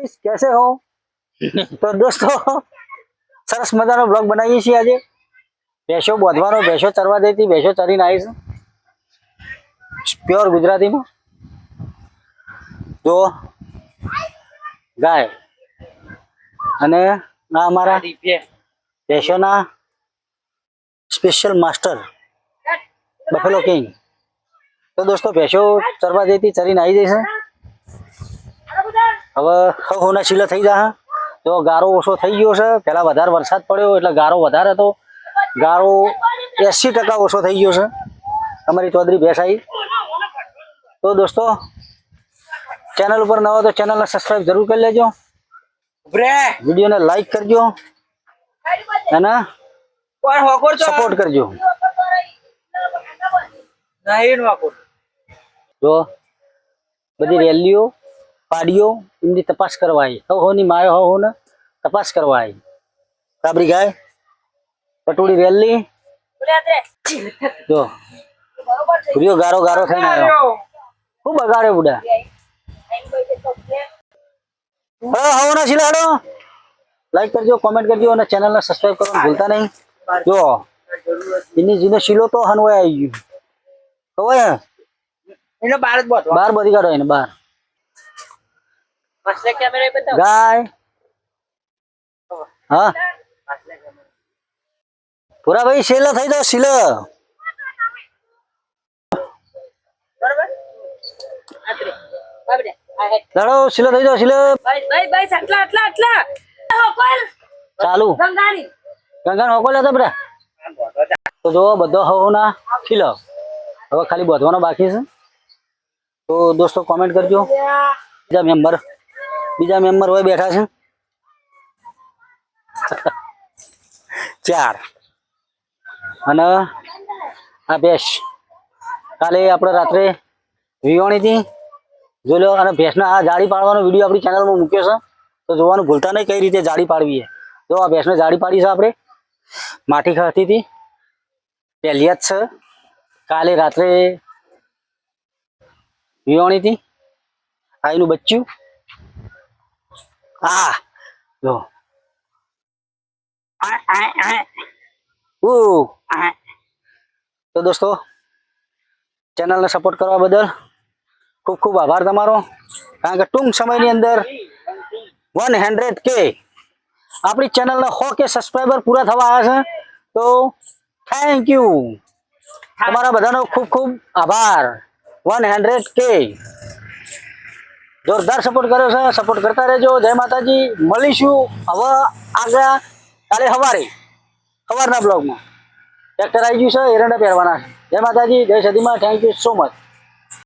Guys कैसे हो તો દોસ્તો સરસ મજાનો બ્લોગ બનાવીએ છીએ આજે ભેંસો બોધવાનો ભેંસો ચરવા દેતી ભેંસો ચરીને આવીશ પ્યોર ગુજરાતીમાં જો ગાય અને આ અમારા ભેંસોના સ્પેશિયલ માસ્ટર બફેલો કિંગ તો દોસ્તો ભેંસો ચરવા દેતી ચરીને આવી જશે હવે હોના શીલા થઈ જા તો ગારો ઓછો થઈ ગયો છે પહેલા વધારે વરસાદ પડ્યો એટલે ગારો વધારે હતો. ગારો એસી ટકા ઓછો થઈ ગયો છે. અમારી ચૌધરી બેસાઈ તો દોસ્તો ચેનલ ઉપર નવા તો ચેનલને સબસ્ક્રાઈબ જરૂર કરી લેજો. વિડીયોને લાઈક કરજો. અને સપોર્ટ કરજો. જો બધી રેલીઓ પાડીઓ એમની તપાસ કરવા આવી હવ હોની માયો હવ હોને તપાસ કરવા આવી કાબરી ગાય પટોળી રેલી જો ભૂર્યો ગારો ગારો થઈને આવ્યો. ખૂબ બગાડ્યો બુડા? હા હવ ના શીલાડો. લાઈક કરજો કોમેન્ટ કરજો અને ચેનલને સબસ્ક્રાઇબ કરવાનું ભૂલતા નહીં. જો એની જીને શીલો તો હનવાય આવી ગયું. ખબર? એનો બાર જ બાર બધી કાઢો એને બાર. પાછલે કેમેરા બતાવો ગાય હા પૂરા ભાઈ શેલા થઈ દો શીલ બરોબર આતરે બાબડે લડો શીલ થઈ દો શીલ ભાઈ ભાઈ ભાઈ આટલા આટલા આટલા હોકલ ચાલુ ગંગાનો હોકો લેતા બધા તો જો બધો હો ના શીલ હવે ખાલી બધવાનો બાકી છે. તો દોસ્તો કોમેન્ટ કરજો. બીજા મેમ્બર બીજા મેમ્બર હોય બેઠા છે? ચાર. અને આ ભેંસ. કાલે આપણે રાત્રે વિવાણી હતી જોઈ લો અને ભેંસના આ જાળી પાડવાનો વીડિયો આપણી ચેનલમાં મૂક્યો છે. તો જોવાનું ભૂલતા નહીં કઈ રીતે જાળી પાડવી જો આ ભેંસને જાળી પાડી છે આપણે. માટી ખાતી હતી. પહેલી જ છે. કાલે રાત્રે વિવાણી હતી આ એનું બચ્ચું આ જો આ, આ, આ. ઉ, આ. તો દોસ્તો ચેનલને સપોર્ટ કરવા બદલ ખૂબ ખૂબ આભાર તમારો. કારણ કે ટૂંક સમયની અંદર વન હંડ્રેડ કે આપણી ચેનલને સો કે સબસ્ક્રાઈબર પૂરા થવા આવ્યા છે. તો થેન્ક યુ તમારા બધાનો ખૂબ ખૂબ આભાર. વન હંડ્રેડ કે જોરદાર સપોર્ટ કર્યો છે. સપોર્ટ કરતા રહેજો. જય માતાજી. મળીશું હવે આગળ. કાલે સવારે. સવારના બ્લોગમાં ટ્રેક્ટર આવી ગયું છે. એરંડા પહેરવાના છે. જય માતાજી. જય સદીમાં થેન્ક યુ સો મચ